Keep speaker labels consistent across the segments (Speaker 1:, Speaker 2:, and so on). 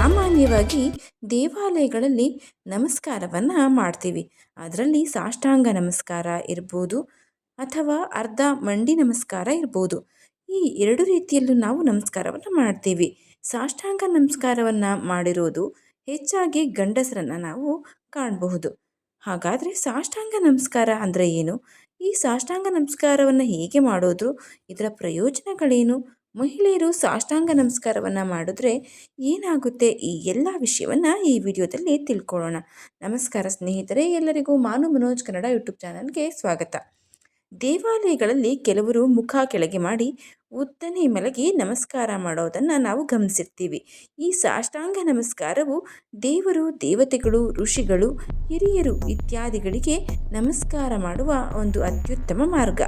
Speaker 1: ಸಾಮಾನ್ಯವಾಗಿ ದೇವಾಲಯಗಳಲ್ಲಿ ನಮಸ್ಕಾರವನ್ನು ಮಾಡ್ತೀವಿ. ಅದರಲ್ಲಿ ಸಾಷ್ಟಾಂಗ ನಮಸ್ಕಾರ ಇರ್ಬೋದು ಅಥವಾ ಅರ್ಧ ಮಂಡಿ ನಮಸ್ಕಾರ ಇರ್ಬೋದು. ಈ ಎರಡು ರೀತಿಯಲ್ಲೂ ನಾವು ನಮಸ್ಕಾರವನ್ನು ಮಾಡ್ತೀವಿ. ಸಾಷ್ಟಾಂಗ ನಮಸ್ಕಾರವನ್ನು ಮಾಡಿರೋದು ಹೆಚ್ಚಾಗಿ ಗಂಡಸರನ್ನು ನಾವು ಕಾಣಬಹುದು. ಹಾಗಾದರೆ ಸಾಷ್ಟಾಂಗ ನಮಸ್ಕಾರ ಅಂದರೆ ಏನು? ಈ ಸಾಷ್ಟಾಂಗ ನಮಸ್ಕಾರವನ್ನು ಹೇಗೆ ಮಾಡೋದು? ಇದರ ಪ್ರಯೋಜನಗಳೇನು? ಮಹಿಳೆಯರು ಸಾಷ್ಟಾಂಗ ನಮಸ್ಕಾರವನ್ನು ಮಾಡಿದ್ರೆ ಏನಾಗುತ್ತೆ? ಈ ಎಲ್ಲ ವಿಷಯವನ್ನು ಈ ವಿಡಿಯೋದಲ್ಲಿ ತಿಳ್ಕೊಳ್ಳೋಣ. ನಮಸ್ಕಾರ ಸ್ನೇಹಿತರೆ, ಎಲ್ಲರಿಗೂ ಮಾನು ಮನೋಜ್ ಕನ್ನಡ ಯೂಟ್ಯೂಬ್ ಚಾನಲ್ಗೆ ಸ್ವಾಗತ. ದೇವಾಲಯಗಳಲ್ಲಿ ಕೆಲವರು ಮುಖ ಕೆಳಗೆ ಮಾಡಿ ಉದ್ದನೆ ಮಲಗಿ ನಮಸ್ಕಾರ ಮಾಡೋದನ್ನು ನಾವು ಗಮನಿಸಿರ್ತೀವಿ. ಈ ಸಾಷ್ಟಾಂಗ ನಮಸ್ಕಾರವು ದೇವರು, ದೇವತೆಗಳು, ಋಷಿಗಳು, ಹಿರಿಯರು ಇತ್ಯಾದಿಗಳಿಗೆ ನಮಸ್ಕಾರ ಮಾಡುವ ಒಂದು ಅತ್ಯುತ್ತಮ ಮಾರ್ಗ.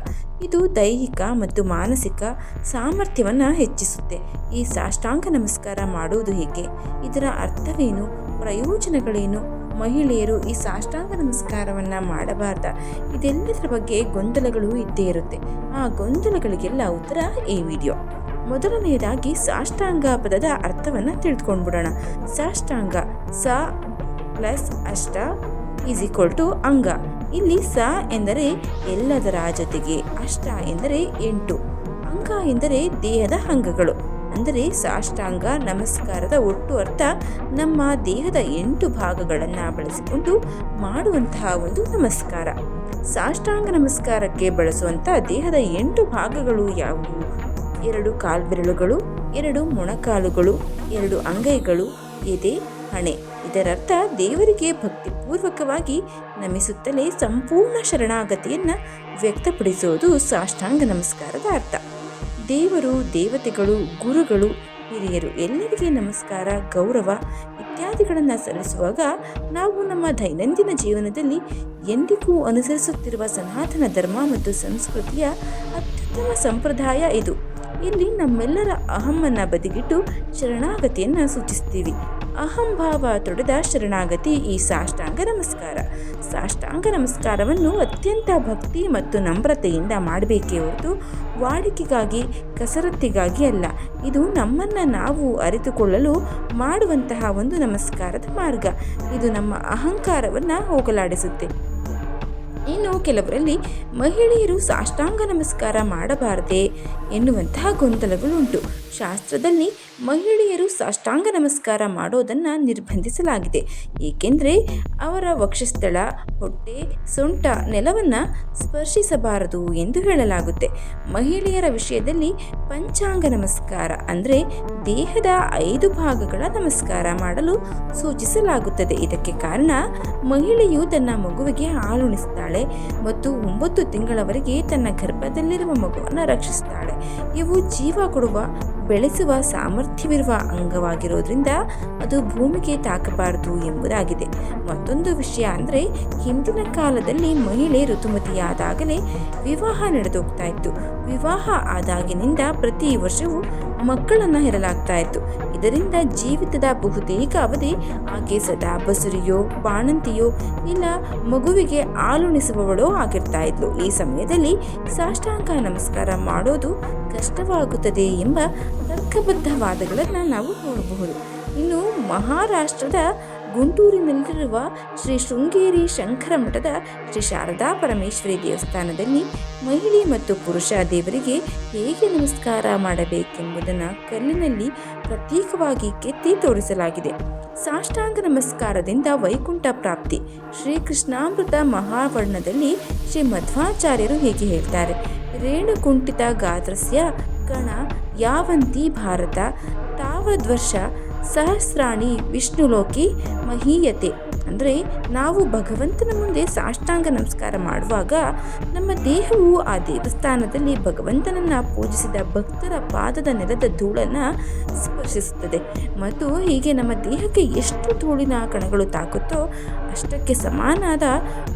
Speaker 1: ಇದು ದೈಹಿಕ ಮತ್ತು ಮಾನಸಿಕ ಸಾಮರ್ಥ್ಯವನ್ನು ಹೆಚ್ಚಿಸುತ್ತೆ. ಈ ಸಾಷ್ಟಾಂಗ ನಮಸ್ಕಾರ ಮಾಡುವುದು ಹೇಗೆ? ಇದರ ಅರ್ಥವೇನು? ಪ್ರಯೋಜನಗಳೇನು? ಮಹಿಳೆಯರು ಈ ಸಾಷ್ಟಾಂಗ ನಮಸ್ಕಾರವನ್ನು ಮಾಡಬಾರ್ದ. ಇದೆಲ್ಲದರ ಬಗ್ಗೆ ಗೊಂದಲಗಳು ಇದ್ದೇ ಇರುತ್ತೆ. ಆ ಗೊಂದಲಗಳಿಗೆಲ್ಲ ಉತ್ತರ ಈ ವಿಡಿಯೋ. ಮೊದಲನೆಯದಾಗಿ ಸಾಷ್ಟಾಂಗ ಪದದ ಅರ್ಥವನ್ನು ತಿಳಿದುಕೊಂಡ್ಬಿಡೋಣ ಸಾಷ್ಟಾಂಗ ಸ ಪ್ಲಸ್ ಅಷ್ಟ ಈಸ್ ಈಕ್ವಲ್ ಟು ಅಂಗ. ಇಲ್ಲಿ ಸ ಎಂದರೆ ಎಲ್ಲದರ ಜೊತೆಗೆ, ಅಷ್ಟ ಎಂದರೆ ಎಂಟು. ಅಂಗ ಎಂದರೆ ದೇಹದ ಅಂಗಗಳು. ಅಂದರೆ ಸಾಷ್ಟಾಂಗ ನಮಸ್ಕಾರದ ಒಟ್ಟು ಅರ್ಥ ನಮ್ಮ ದೇಹದ ಎಂಟು ಭಾಗಗಳನ್ನು ಬಳಸಿಕೊಂಡು ಮಾಡುವಂತಹ ಒಂದು ನಮಸ್ಕಾರ. ಸಾಷ್ಟಾಂಗ ನಮಸ್ಕಾರಕ್ಕೆ ಬಳಸುವಂಥ ದೇಹದ ಎಂಟು ಭಾಗಗಳು ಯಾವುವು? ಎರಡು ಕಾಲ್ಬೆರಳುಗಳು ಎರಡು ಮೊಣಕಾಲುಗಳು, ಎರಡು ಅಂಗೈಗಳು, ಎದೆ, ಹಣೆ. ಇದರರ್ಥ ದೇವರಿಗೆ ಭಕ್ತಿಪೂರ್ವಕವಾಗಿ ನಮಿಸುತ್ತಲೇ ಸಂಪೂರ್ಣ ಶರಣಾಗತಿಯನ್ನು ವ್ಯಕ್ತಪಡಿಸುವುದು ಸಾಷ್ಟಾಂಗ ನಮಸ್ಕಾರದ ಅರ್ಥ. ದೇವರು, ದೇವತೆಗಳು, ಗುರುಗಳು, ಹಿರಿಯರು ಎಲ್ಲರಿಗೆ ನಮಸ್ಕಾರ, ಗೌರವ ಇತ್ಯಾದಿಗಳನ್ನು ಸಲ್ಲಿಸುವಾಗ ನಾವು ನಮ್ಮ ದೈನಂದಿನ ಜೀವನದಲ್ಲಿ ಎಂದಿಗೂ ಅನುಸರಿಸುತ್ತಿರುವ ಸನಾತನ ಧರ್ಮ ಮತ್ತು ಸಂಸ್ಕೃತಿಯ ಅತ್ಯುತ್ತಮ ಸಂಪ್ರದಾಯ ಇದು. ಇಲ್ಲಿ ನಮ್ಮೆಲ್ಲರ ಅಹಮ್ಮನ್ನು ಬದಿಗಿಟ್ಟು ಶರಣಾಗತಿಯನ್ನು ಸೂಚಿಸ್ತೀವಿ. ಅಹಂಭಾವ ತೊಡೆದ ಶರಣಾಗತಿ ಈ ಸಾಷ್ಟಾಂಗ ನಮಸ್ಕಾರ. ಸಾಷ್ಟಾಂಗ ನಮಸ್ಕಾರವನ್ನು ಅತ್ಯಂತ ಭಕ್ತಿ ಮತ್ತು ನಮ್ರತೆಯಿಂದ ಮಾಡಬೇಕೇ ಹೊರತು ವಾಡಿಕೆಗಾಗಿ, ಕಸರತ್ತಿಗಾಗಿ ಅಲ್ಲ, ಇದು ನಮ್ಮನ್ನು ನಾವು ಅರಿತುಕೊಳ್ಳಲು ಮಾಡುವಂತಹ ಒಂದು ನಮಸ್ಕಾರದ ಮಾರ್ಗ. ಇದು ನಮ್ಮ ಅಹಂಕಾರವನ್ನು ಹೋಗಲಾಡಿಸುತ್ತೆ. ಇನ್ನು ಕೆಲವರಲ್ಲಿ ಮಹಿಳೆಯರು ಸಾಷ್ಟಾಂಗ ನಮಸ್ಕಾರ ಮಾಡಬಾರದೆ ಎನ್ನುವಂತಹ ಗೊಂದಲಗಳುಂಟು. ಶಾಸ್ತ್ರದಲ್ಲಿ ಮಹಿಳೆಯರು ಸಾಷ್ಟಾಂಗ ನಮಸ್ಕಾರ ಮಾಡೋದನ್ನು ನಿರ್ಬಂಧಿಸಲಾಗಿದೆ. ಏಕೆಂದರೆ ಅವರ ವಕ್ಷಸ್ಥಳ, ಹೊಟ್ಟೆ, ಸೊಂಟ, ನೆಲವನ್ನು ಸ್ಪರ್ಶಿಸಬಾರದು ಎಂದು ಹೇಳಲಾಗುತ್ತೆ. ಮಹಿಳೆಯರ ವಿಷಯದಲ್ಲಿ ಪಂಚಾಂಗ ನಮಸ್ಕಾರ ಅಂದರೆ ದೇಹದ ಐದು ಭಾಗಗಳ ನಮಸ್ಕಾರ ಮಾಡಲು ಸೂಚಿಸಲಾಗುತ್ತದೆ. ಇದಕ್ಕೆ ಕಾರಣ ಮಹಿಳೆಯು ತನ್ನ ಮಗುವಿಗೆ ಹಾಲುಣಿಸ್ತಾಳೆ. ಮತ್ತು ಒಂಬತ್ತು ತಿಂಗಳವರೆಗೆ ತನ್ನ ಗರ್ಭದಲ್ಲಿರುವ ಮಗುವನ್ನು ರಕ್ಷಿಸುತ್ತಾಳೆ. ಇವು ಜೀವ ಕೊಡುವ, ಬೆಳೆಸುವ ಸಾಮರ್ಥ್ಯವಿರುವ ಅಂಗವಾಗಿರೋದ್ರಿಂದ ಅದು ಭೂಮಿಗೆ ತಾಕಬಾರದು ಎಂಬುದಾಗಿದೆ. ಮತ್ತೊಂದು ವಿಷಯ ಅಂದರೆ, ಹಿಂದಿನ ಕಾಲದಲ್ಲಿ ಮಹಿಳೆ ಋತುಮತಿಯಾದಾಗಲೇ ವಿವಾಹ ನಡೆದೋಗ್ತಾ ಇತ್ತು. ವಿವಾಹ ಆದಾಗಿನಿಂದ ಪ್ರತಿ ವರ್ಷವೂ ಮಕ್ಕಳನ್ನು ಹೆರಲಾಗ್ತಾ ಇತ್ತು. ಇದರಿಂದ ಜೀವಿತದ ಬಹುತೇಕ ಅವಧಿ ಆಕೆ ಸದಾ ಬಸುರಿಯೋ ಬಾಣಂತಿಯೋ ಇಲ್ಲ ಮಗುವಿಗೆ ಹಾಲುಣಿಸುವವಳೋ ಆಗಿರ್ತಾ ಇದ್ಲು. ಈ ಸಮಯದಲ್ಲಿ ಸಾಷ್ಟಾಂಗ ನಮಸ್ಕಾರ ಮಾಡೋದು ಕಷ್ಟವಾಗುತ್ತದೆ ಎಂಬ ತರ್ಕಬದ್ಧವಾದಗಳನ್ನು ನಾವು ನೋಡಬಹುದು. ಇನ್ನು ಮಹಾರಾಷ್ಟ್ರದ ಗುಂಟೂರಿನಲ್ಲಿರುವ ಶ್ರೀ ಶೃಂಗೇರಿ ಶಂಕರ ಮಠದ ಶ್ರೀ ಶಾರದಾ ಪರಮೇಶ್ವರಿ ದೇವಸ್ಥಾನದಲ್ಲಿ ಮಹಿಳೆ ಮತ್ತು ಪುರುಷ ದೇವರಿಗೆ ಹೇಗೆ ನಮಸ್ಕಾರ ಮಾಡಬೇಕೆಂಬುದನ್ನು ಕಲ್ಲಿನಲ್ಲಿ ಪ್ರತ್ಯೇಕವಾಗಿ ಕೆತ್ತಿ ತೋರಿಸಲಾಗಿದೆ. ಸಾಷ್ಟಾಂಗ ನಮಸ್ಕಾರದಿಂದ ವೈಕುಂಠ ಪ್ರಾಪ್ತಿ. ಶ್ರೀ ಕೃಷ್ಣಾಮೃತ ಮಹಾವರ್ಣದಲ್ಲಿ ಶ್ರೀ ಮಧ್ವಾಚಾರ್ಯರು ಹೇಗೆ ಹೇಳ್ತಾರೆ. ರೇಣುಕುಂಠಿತ ಗಾತ್ರಸ್ಯ ಕಣ ಯಾವಂತಿ ಭಾರತ. ತಾವದ್ವರ್ಷ ಸಹಸ್ರಾಣಿ ವಿಷ್ಣುಲೋಕಿ ಮಹೀಯತೆ. ಅಂದರೆ ನಾವು ಭಗವಂತನ ಮುಂದೆ ಸಾಷ್ಟಾಂಗ ನಮಸ್ಕಾರ ಮಾಡುವಾಗ ನಮ್ಮ ದೇಹವು ಆ ದೇವಸ್ಥಾನದಲ್ಲಿ ಭಗವಂತನನ್ನು ಪೂಜಿಸಿದ ಭಕ್ತರ ಪಾದದ ನೆಲದ ಧೂಳನ್ನು ಸ್ಪರ್ಶಿಸುತ್ತದೆ. ಮತ್ತು ಹೀಗೆ ನಮ್ಮ ದೇಹಕ್ಕೆ ಎಷ್ಟು ಧೂಳಿನ ಕಣಗಳು ತಾಕುತ್ತೋ ಅಷ್ಟಕ್ಕೆ ಸಮಾನಾದ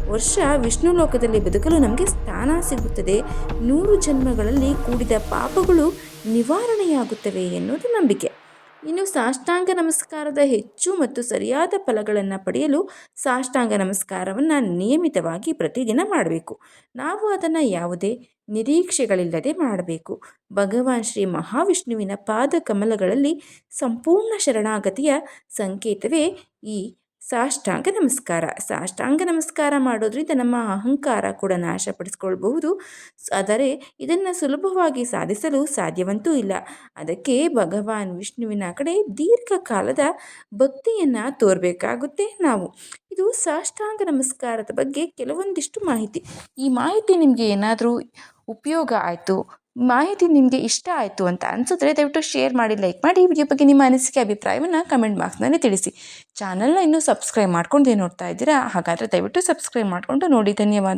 Speaker 1: ವರ್ಷ ವಿಷ್ಣು ಲೋಕದಲ್ಲಿ ಬದುಕಲು ನಮಗೆ ಸ್ಥಾನ ಸಿಗುತ್ತದೆ. ನೂರು ಜನ್ಮಗಳಲ್ಲಿ ಕೂಡಿದ ಪಾಪಗಳು ನಿವಾರಣೆಯಾಗುತ್ತವೆ ಎನ್ನುವುದು ನಂಬಿಕೆ. ಇನ್ನು ಸಾಷ್ಟಾಂಗ ನಮಸ್ಕಾರದ ಹೆಚ್ಚು ಮತ್ತು ಸರಿಯಾದ ಫಲಗಳನ್ನು ಪಡೆಯಲು ಸಾಷ್ಟಾಂಗ ನಮಸ್ಕಾರವನ್ನು ನಿಯಮಿತವಾಗಿ ಪ್ರತಿದಿನ ಮಾಡಬೇಕು. ನಾವು ಅದನ್ನು ಯಾವುದೇ ನಿರೀಕ್ಷೆಗಳಿಲ್ಲದೆ ಮಾಡಬೇಕು. ಭಗವಾನ್ ಶ್ರೀ ಮಹಾವಿಷ್ಣುವಿನ ಪಾದ ಕಮಲಗಳಲ್ಲಿ ಸಂಪೂರ್ಣ ಶರಣಾಗತಿಯ ಸಂಕೇತವೇ ಈ ಸಾಷ್ಟಾಂಗ ನಮಸ್ಕಾರ. ಸಾಷ್ಟಾಂಗ ನಮಸ್ಕಾರ ಮಾಡೋದ್ರಿಂದ ನಮ್ಮ ಅಹಂಕಾರ ಕೂಡ ನಾಶಪಡಿಸ್ಕೊಳ್ಬಹುದು. ಆದರೆ ಇದನ್ನು ಸುಲಭವಾಗಿ ಸಾಧಿಸಲು ಸಾಧ್ಯವಂತೂ ಇಲ್ಲ. ಅದಕ್ಕೆ ಭಗವಾನ್ ವಿಷ್ಣುವಿನ ಕಡೆ ದೀರ್ಘಕಾಲದ ಭಕ್ತಿಯನ್ನು ತೋರಬೇಕಾಗುತ್ತೆ ನಾವು. ಇದು ಸಾಷ್ಟಾಂಗ ನಮಸ್ಕಾರದ ಬಗ್ಗೆ ಕೆಲವೊಂದಿಷ್ಟು ಮಾಹಿತಿ. ಈ ಮಾಹಿತಿ ನಿಮಗೆ ಏನಾದರೂ ಉಪಯೋಗ ಆಯಿತು ಮಾಹಿತಿ ನಿಮಗೆ ಇಷ್ಟ ಆಯಿತು ಅಂತ ಅನಿಸಿದ್ರೆ ದಯವಿಟ್ಟು ಶೇರ್ ಮಾಡಿ ಲೈಕ್ ಮಾಡಿ, ಈ ವಿಡಿಯೋ ಬಗ್ಗೆ ನಿಮ್ಮ ಅನಿಸಿಕೆ, ಅಭಿಪ್ರಾಯವನ್ನು ಕಮೆಂಟ್ ಬಾಕ್ಸ್ನಲ್ಲಿ ತಿಳಿಸಿ. ಚಾನಲ್ನ ಇನ್ನೂ ಸಬ್ಸ್ಕ್ರೈಬ್ ಮಾಡ್ಕೊಂಡು ನೋಡ್ತಾ ಇದ್ದೀರಾ? ಹಾಗಾದರೆ ದಯವಿಟ್ಟು ಸಬ್ಸ್ಕ್ರೈಬ್ ಮಾಡಿಕೊಂಡು ನೋಡಿ. ಧನ್ಯವಾದ.